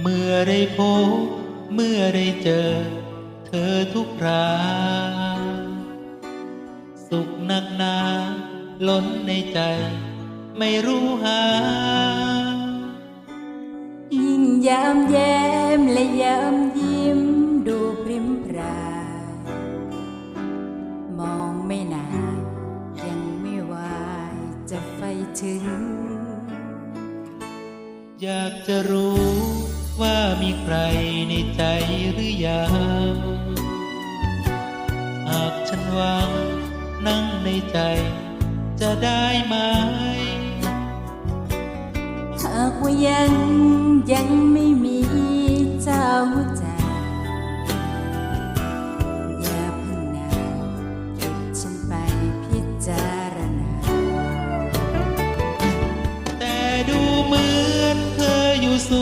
เมื่อได้พบเมื่อได้เจอ เธอทุกคราสุขหนักหนา ล้นในใจ ไม่รู้หา ยิ่งยามแย้มและยามยิ้มดูพริมพรามองไม่นานยังไม่วายจะไฟถึง อยากจะรู้ ว่ามีใครในใจหรือยังหากฉันวางนั่งในใจจะได้ไหม หากว่ายัง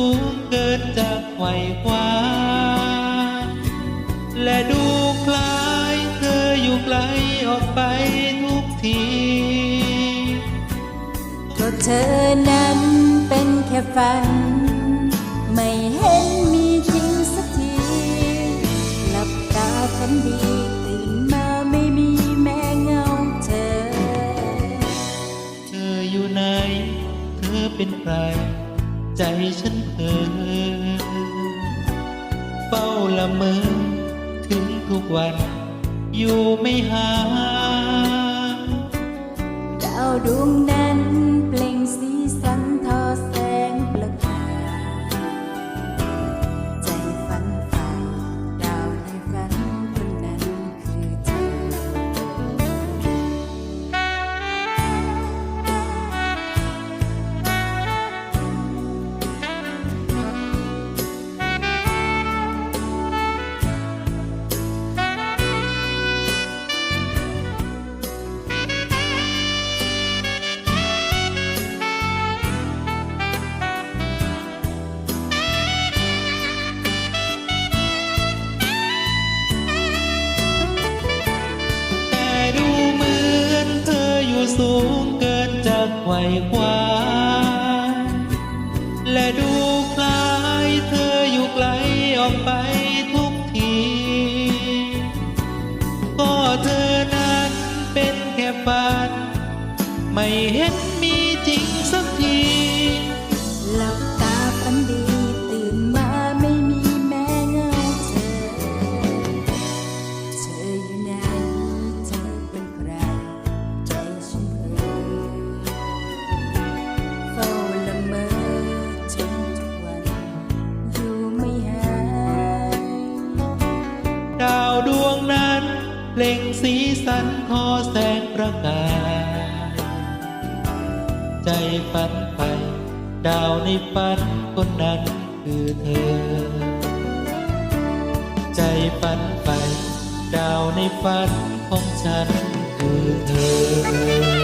สูงเกินจากไหวคว้า และดูคล้ายเธออยู่ไกลออกไปทุกทีก็เธอนั้นเป็นแค่ฝัน ไม่เห็นมีจริงสักทีหลับตาฝันดีตื่นมาไม่มีแม้เงาเธอ เธออยู่ไหน เธอเป็นใคร ใจฉันเพ้อเฝ้าละเมอถึงทุกวัน อยู่ไม่ห่าง ไหวคว้าและดูคล้ายเธออยู่ไกลออกไปทุกที ก็เธอนั้นเป็นแค่ฝัน ไม่เห็นมีจริงสัก ล่งสีสันทอแสงประกายใจฝันไป ดาวในฝันคนนั้นคือเธอ ใจฝันไป ดาวในฝันของฉันคือเธอ